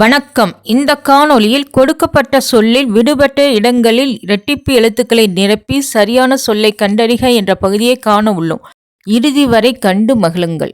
வணக்கம். இந்த காணொளியில் கொடுக்கப்பட்ட சொல்லில் விடுபட்ட இடங்களில் இரட்டிப்பு எழுத்துக்களை நிரப்பி சரியான சொல்லை கண்டறிக என்ற பகுதியை காண உள்ளோம். இறுதி வரை கண்டு மகிழுங்கள்.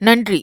நன்றி.